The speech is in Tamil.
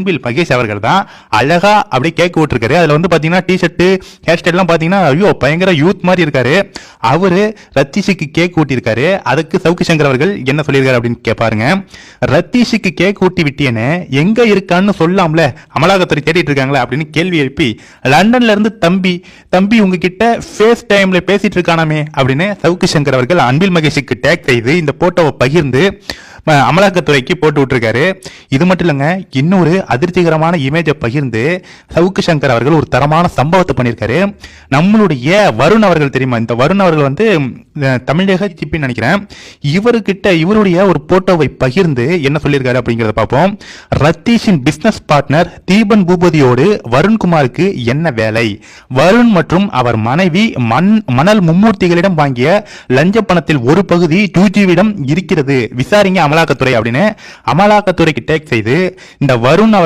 அன்பில் மகேஷ் அவர்கள் தான் அழகா அப்படியே கேக் விட்டுருக்காரு அதுல வந்து பாத்தீங்கன்னா டி ஷர்ட் ஹேர் ஸ்டைல்லாம் பாத்தீங்கன்னா ஐயோ பயங்கர யூத் மாதிரி இருக்காரு. அவரு ரத்தீஷுக்கு கேக் ஊட்டியிருக்காரு. அதுக்கு சவுக்கு சங்கர் அவர்கள் என்ன சொல்லியிருக்காரு அப்படின்னு கேட்பாருங்க ரத்தீஷுக்கு கேக் ஊட்டி விட்டியனே எங்க இருக்கான்னு சொல்லாம்ல அமலாக்கத்துறை தேடிட்டு இருக்காங்களே அப்படின்னு கேள்வி எழுப்பி லண்டன்ல இருந்து தம்பி தம்பி உங்ககிட்ட ஃபேஸ் டைம்ல பேசிட்டு இருக்கானாமே அப்படின்னு சவுக்கு சங்கர் அவர்கள் அன்பில் மகேஷுக்கு டேக் செய்து இந்த போட்டோவை பகிர்ந்து அமலாக்கத்துறைக்கு போட்டு விட்டுருக்காரு. இது மட்டும் இல்லைங்க இன்னொரு அதிர்ச்சிகரமான இமேஜை பகிர்ந்து சவுக்கு சங்கர் அவர்கள் ஒரு தரமான சம்பவத்தை பண்ணியிருக்காரு. நம்மளுடைய வருண் அவர்கள் தெரியுமா? இந்த வருண் அவர்கள் வந்து தமிழக சிப்பின்னு நினைக்கிறேன். இவருக்கிட்ட இவருடைய ஒரு போட்டோவை பகிர்ந்து என்ன சொல்லியிருக்காரு அப்படிங்கிறத பார்ப்போம். ரத்தீஷின் பிசினஸ் பார்ட்னர் தீபன் பூபதியோடு வருண்குமாருக்கு என்ன வேலை? வருண் மற்றும் அவர் மனைவி மண் மணல் மும்மூர்த்திகளிடம் வாங்கிய லஞ்ச பணத்தில் ஒரு பகுதி டூஜிவிடம் இருக்கிறது. விசாரிங்க அமலாக்கத்துறை அப்படின்னு அமலாக்கத்துறைக்கு டேக் செய்து இந்த வருண் அவர்